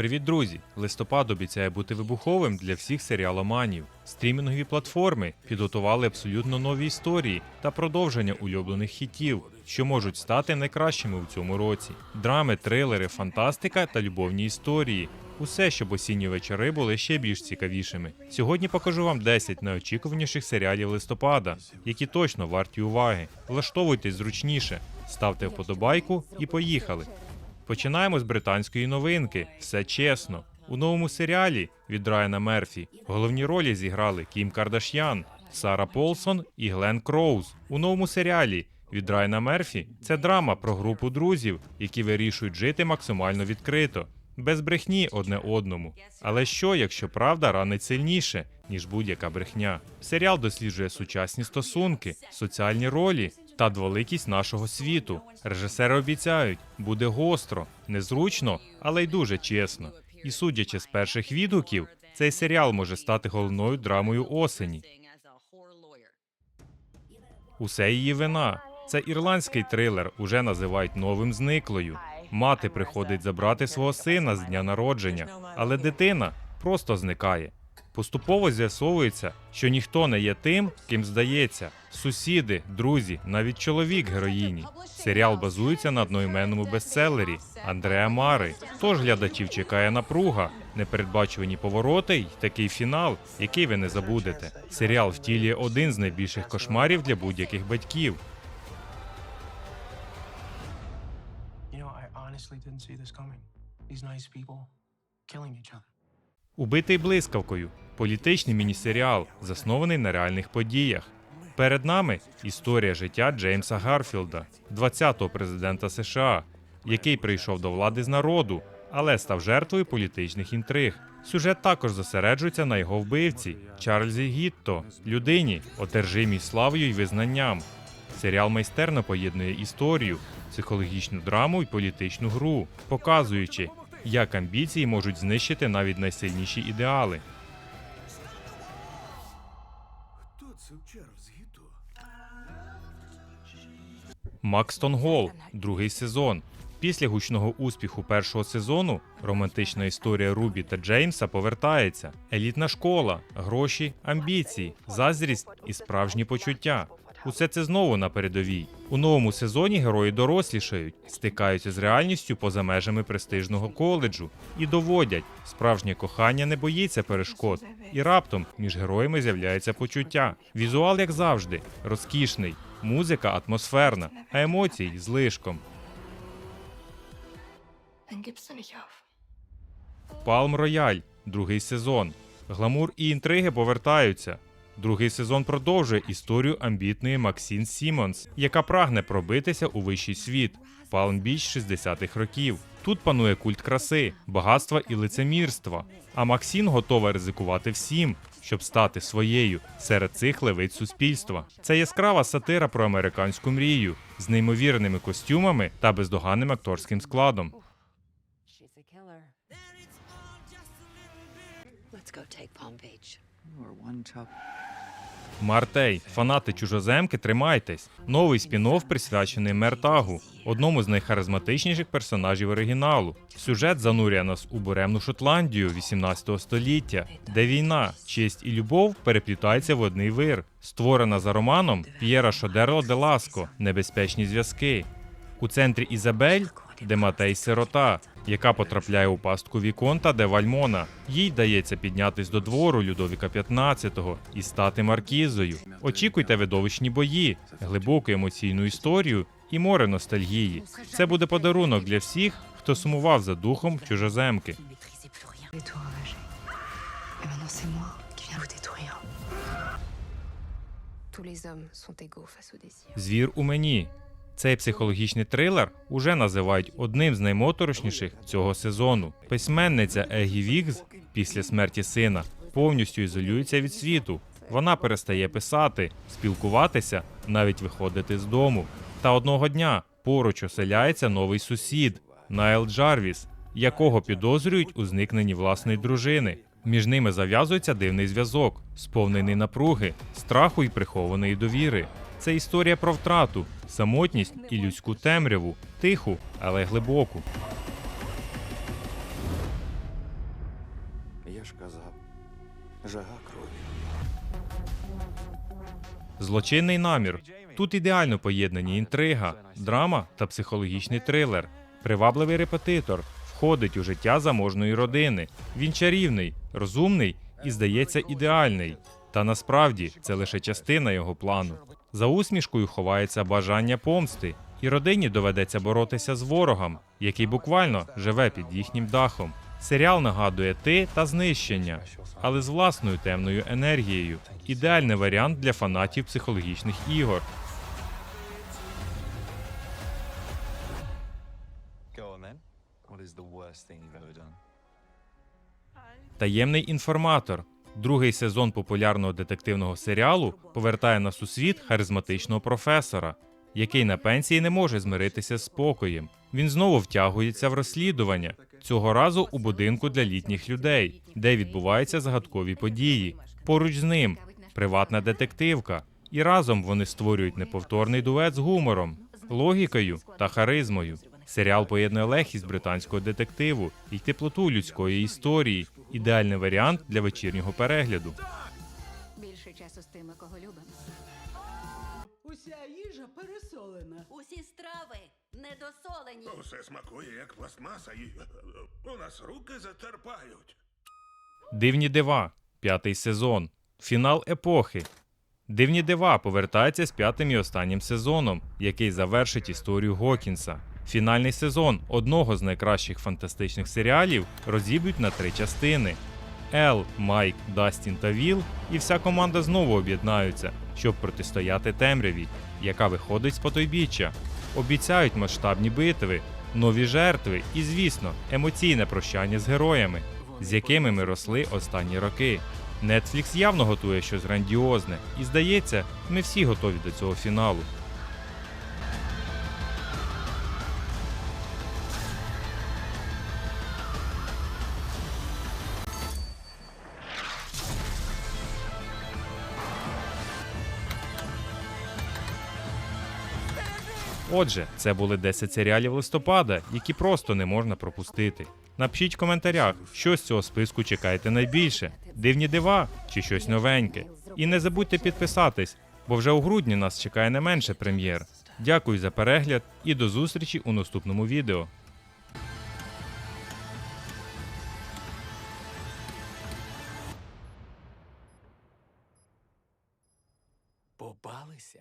Привіт, друзі! Листопад обіцяє бути вибуховим для всіх серіаломанів. Стрімінгові платформи підготували абсолютно нові історії та продовження улюблених хітів, що можуть стати найкращими у цьому році. Драми, трилери, фантастика та любовні історії. Усе, щоб осінні вечори були ще більш цікавішими. Сьогодні покажу вам 10 найочікуваніших серіалів листопада, які точно варті уваги. Влаштовуйтесь зручніше, ставте вподобайку і поїхали. Починаємо з британської новинки. Все чесно. У новому серіалі від Райана Мерфі головні ролі зіграли Кім Кардаш'ян, Сара Полсон і Глен Кроуз. У новому серіалі від Райана Мерфі це драма про групу друзів, які вирішують жити максимально відкрито, без брехні одне одному. Але що, якщо правда ранить сильніше, ніж будь-яка брехня? Серіал досліджує сучасні стосунки, соціальні ролі та дволикість нашого світу. Режисери обіцяють, буде гостро, незручно, але й дуже чесно. І судячи з перших відгуків, цей серіал може стати головною драмою осені. Усе її вина. Це ірландський трилер уже називають новим зниклою. Мати приходить забрати свого сина з дня народження, але дитина просто зникає. Поступово з'ясовується, що ніхто не є тим, ким здається. Сусіди, друзі, навіть чоловік героїні. Серіал базується на одноіменному бестселері Андреа Мари. Тож глядачів чекає напруга, непередбачувані повороти й такий фінал, який ви не забудете. Серіал втілює один з найбільших кошмарів для будь-яких батьків. You know, honestly didn't see this coming. These nice people killing each other. Убитий блискавкою політичний мінісеріал, заснований на реальних подіях. Перед нами історія життя Джеймса Гарфілда, 20-го президента США, який прийшов до влади з народу, але став жертвою політичних інтриг. Сюжет також зосереджується на його вбивці Чарльзі Гітто, людині, одержимій славою і визнанням. Серіал майстерно поєднує історію, психологічну драму і політичну гру, показуючи, як амбіції можуть знищити навіть найсильніші ідеали. Хто це Чарльз Гіто? Макстон Гол, другий сезон. Після гучного успіху першого сезону романтична історія Рубі та Джеймса повертається. Елітна школа, гроші, амбіції, заздрість і справжні почуття. Усе це знову на передовій. У новому сезоні герої дорослішають, стикаються з реальністю поза межами престижного коледжу і доводять, справжнє кохання не боїться перешкод. І раптом між героями з'являється почуття. Візуал, як завжди, розкішний, музика атмосферна, а емоцій nicht auf. Палм Рояль, другий сезон. Гламур і інтриги повертаються. Другий сезон продовжує історію амбітної Максін Сімонс, яка прагне пробитися у вищий світ. Палм Біч 60-х років. Тут панує культ краси, багатства і лицемірства. А Максін готова ризикувати всім, щоб стати своєю серед цих левиць суспільства. Це яскрава сатира про американську мрію з неймовірними костюмами та бездоганним акторським складом. Let's go take Palm Beach. Or one chop. Мартей, фанати чужоземки, тримайтесь. Новий спін-офф присвячений Мертагу, одному з найхаризматичніших персонажів оригіналу. Сюжет занурює нас у буремну Шотландію 18 століття, де війна, честь і любов переплітаються в одний вир. Створена за романом П'єра Шодерло де Ласко Небезпечні зв'язки. У центрі Ізабель, де Матей сирота, яка потрапляє у пастку Віконта де Вальмона. Їй дається піднятись до двору Людовіка XV і стати маркізою. Очікуйте видовищні бої, глибоку емоційну історію і море ностальгії. Це буде подарунок для всіх, хто сумував за духом чужоземки. Звір у мені. Цей психологічний трилер уже називають одним з наймоторошніших цього сезону. Письменниця Егі Вігз після смерті сина повністю ізолюється від світу. Вона перестає писати, спілкуватися, навіть виходити з дому. Та одного дня поруч оселяється новий сусід Найл Джарвіс, якого підозрюють у зникненні власної дружини. Між ними зав'язується дивний зв'язок, сповнений напруги, страху і прихованої довіри. Це історія про втрату, самотність і людську темряву, тиху, але глибоку. Я ж казав, жага крові. Злочинний намір. Тут ідеально поєднані інтрига, драма та психологічний трилер. Привабливий репетитор входить у життя заможної родини. Він чарівний, розумний і, здається, ідеальний. Та насправді це лише частина його плану. За усмішкою ховається бажання помсти, і родині доведеться боротися з ворогом, який буквально живе під їхнім дахом. Серіал нагадує ти та знищення, але з власною темною енергією. Ідеальний варіант для фанатів психологічних ігор. Таємний інформатор. Другий сезон популярного детективного серіалу повертає нас у світ харизматичного професора, який на пенсії не може змиритися з спокоєм. Він знову втягується в розслідування, цього разу у будинку для літніх людей, де відбуваються загадкові події. Поруч з ним приватна детективка, і разом вони створюють неповторний дует з гумором, логікою та харизмою. Серіал поєднує легкість британського детективу і теплоту людської історії. Ідеальний варіант для вечірнього перегляду. Більше часу з тими, кого любимо. Уся їжа пересолена. Усі страви недосолені. Усе смакує, як пластмаса, і у нас руки затерпають. Дивні дива, п'ятий сезон. Фінал епохи. Дивні дива повертається з п'ятим і останнім сезоном, який завершить історію Гокінса. Фінальний сезон одного з найкращих фантастичних серіалів розіб'ють на три частини. Ел, Майк, Дастін та Віл і вся команда знову об'єднаються, щоб протистояти темряві, яка виходить з потойбіччя. Обіцяють масштабні битви, нові жертви і, звісно, емоційне прощання з героями, з якими ми росли останні роки. Netflix явно готує щось грандіозне, і здається, ми всі готові до цього фіналу. Отже, це були 10 серіалів листопада, які просто не можна пропустити. Напишіть в коментарях, що з цього списку чекаєте найбільше: дивні дива чи щось новеньке. І не забудьте підписатись, бо вже у грудні нас чекає не менше прем'єр. Дякую за перегляд і до зустрічі у наступному відео. Побалися.